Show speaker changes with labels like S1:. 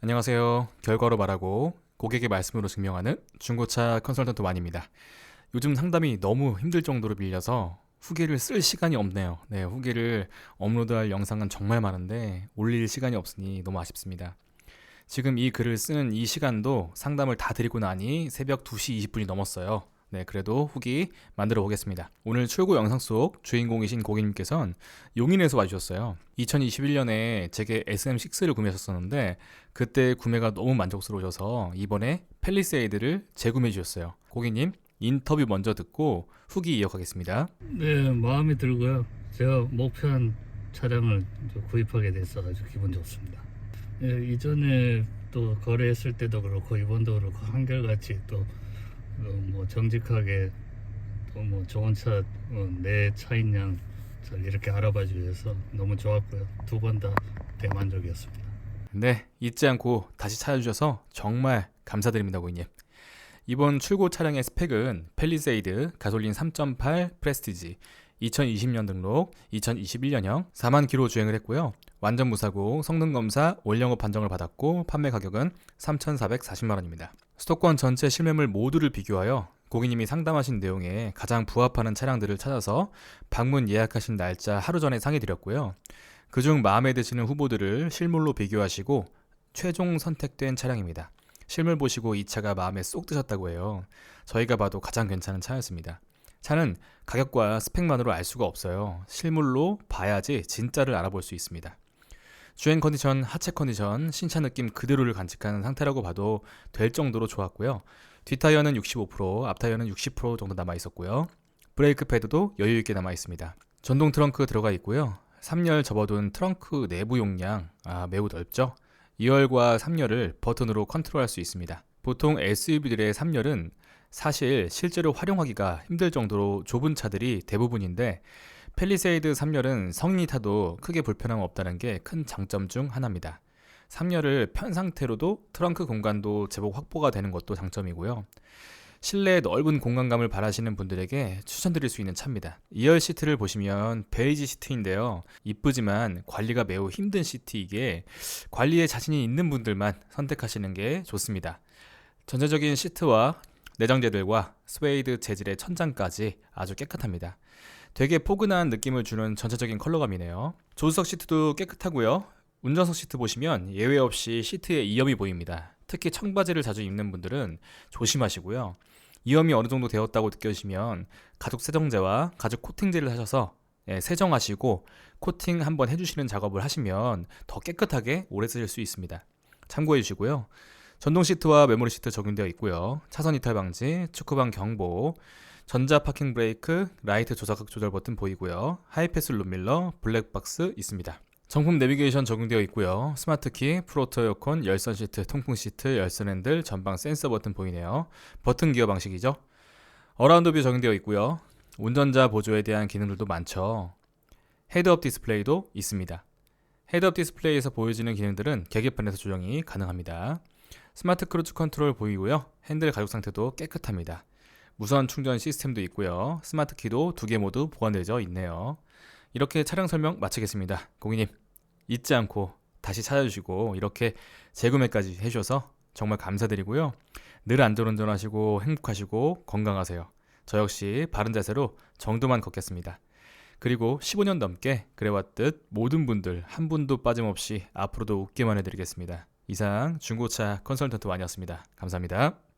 S1: 안녕하세요. 결과로 말하고 고객의 말씀으로 증명하는 중고차 컨설턴트 완입니다. 요즘 상담이 너무 힘들 정도로 밀려서 후기를 쓸 시간이 없네요. 네, 후기를 업로드할 영상은 정말 많은데 올릴 시간이 없으니 너무 아쉽습니다. 지금 이 글을 쓰는 이 시간도 상담을 다 드리고 나니 새벽 2시 20분이 넘었어요. 네, 그래도 후기 만들어 보겠습니다. 오늘 출고 영상 속 주인공이신 고객님께서는 용인에서 와주셨어요. 2021년에 제게 SM6를 구매하셨었는데 그때 구매가 너무 만족스러우셔서 이번에 펠리세이드를 재구매해 주셨어요. 고객님 인터뷰 먼저 듣고 후기 이어가겠습니다.
S2: 네, 마음에 들고요. 제가 목표한 차량을 구입하게 돼서 아주 기분 좋습니다. 예, 이전에 또 거래했을 때도 그렇고 이번도 그렇고 한결같이 또 뭐 정직하게 또 뭐 좋은 차 내 차인 양잘 이렇게 알아봐 주셔서 너무 좋았고요. 두 번 다 대만족이었습니다.
S1: 네, 잊지 않고 다시 찾아주셔서 정말 감사드립니다, 고객님. 이번 출고 차량의 스펙은 펠리세이드 가솔린 3.8 프레스티지 2020년 등록 2021년형 4만 킬로 주행을 했고요. 완전 무사고 성능 검사 올영업 판정을 받았고 판매 가격은 3,440만 원입니다. 수도권 전체 실매물 모두를 비교하여 고객님이 상담하신 내용에 가장 부합하는 차량들을 찾아서 방문 예약하신 날짜 하루 전에 상해 드렸고요. 그중 마음에 드시는 후보들을 실물로 비교하시고 최종 선택된 차량입니다. 실물 보시고 이 차가 마음에 쏙 드셨다고 해요. 저희가 봐도 가장 괜찮은 차였습니다. 차는 가격과 스펙만으로 알 수가 없어요. 실물로 봐야지 진짜를 알아볼 수 있습니다. 주행 컨디션, 하체 컨디션, 신차 느낌 그대로를 간직하는 상태라고 봐도 될 정도로 좋았고요. 뒷타이어는 65%, 앞타이어는 60% 정도 남아 있었고요. 브레이크 패드도 여유 있게 남아 있습니다. 전동 트렁크 들어가 있고요. 3열 접어둔 트렁크 내부 용량 아, 매우 넓죠. 2열과 3열을 버튼으로 컨트롤할 수 있습니다. 보통 SUV들의 3열은 사실 실제로 활용하기가 힘들 정도로 좁은 차들이 대부분인데 펠리세이드 3열은 성인이 타도 크게 불편함 없다는 게 큰 장점 중 하나입니다. 3열을 편 상태로도 트렁크 공간도 제법 확보가 되는 것도 장점이고요. 실내 넓은 공간감을 바라시는 분들에게 추천드릴 수 있는 차입니다. 2열 시트를 보시면 베이지 시트인데요. 이쁘지만 관리가 매우 힘든 시트이기에 관리에 자신이 있는 분들만 선택하시는 게 좋습니다. 전체적인 시트와 내장재들과 스웨이드 재질의 천장까지 아주 깨끗합니다. 되게 포근한 느낌을 주는 전체적인 컬러감이네요. 조수석 시트도 깨끗하고요. 운전석 시트 보시면 예외 없이 시트에 이염이 보입니다. 특히 청바지를 자주 입는 분들은 조심하시고요. 이염이 어느 정도 되었다고 느껴지면 가죽 세정제와 가죽 코팅제를 하셔서 예, 세정하시고 코팅 한번 해주시는 작업을 하시면 더 깨끗하게 오래 쓰실 수 있습니다. 참고해 주시고요. 전동 시트와 메모리 시트 적용되어 있고요. 차선 이탈 방지, 축구방 경보, 전자 파킹 브레이크, 라이트 조작 조절 버튼 보이고요. 하이패스 룸밀러, 블랙박스 있습니다. 정품 내비게이션 적용되어 있고요. 스마트키, 프로토 에어컨, 열선 시트, 통풍 시트, 열선 핸들, 전방 센서 버튼 보이네요. 버튼 기어 방식이죠. 어라운드 뷰 적용되어 있고요. 운전자 보조에 대한 기능들도 많죠. 헤드업 디스플레이도 있습니다. 헤드업 디스플레이에서 보여지는 기능들은 계기판에서 조정이 가능합니다. 스마트 크루즈 컨트롤 보이고요. 핸들 가죽 상태도 깨끗합니다. 무선 충전 시스템도 있고요. 스마트 키도 두 개 모두 보관되어 있네요. 이렇게 차량 설명 마치겠습니다. 고객님 잊지 않고 다시 찾아주시고 이렇게 재구매까지 해주셔서 정말 감사드리고요. 늘 안전운전하시고 행복하시고 건강하세요. 저 역시 바른 자세로 정도만 걷겠습니다. 그리고 15년 넘게 그래왔듯 모든 분들 한 분도 빠짐없이 앞으로도 웃게만 해드리겠습니다. 이상 중고차 컨설턴트 완이었습니다. 감사합니다.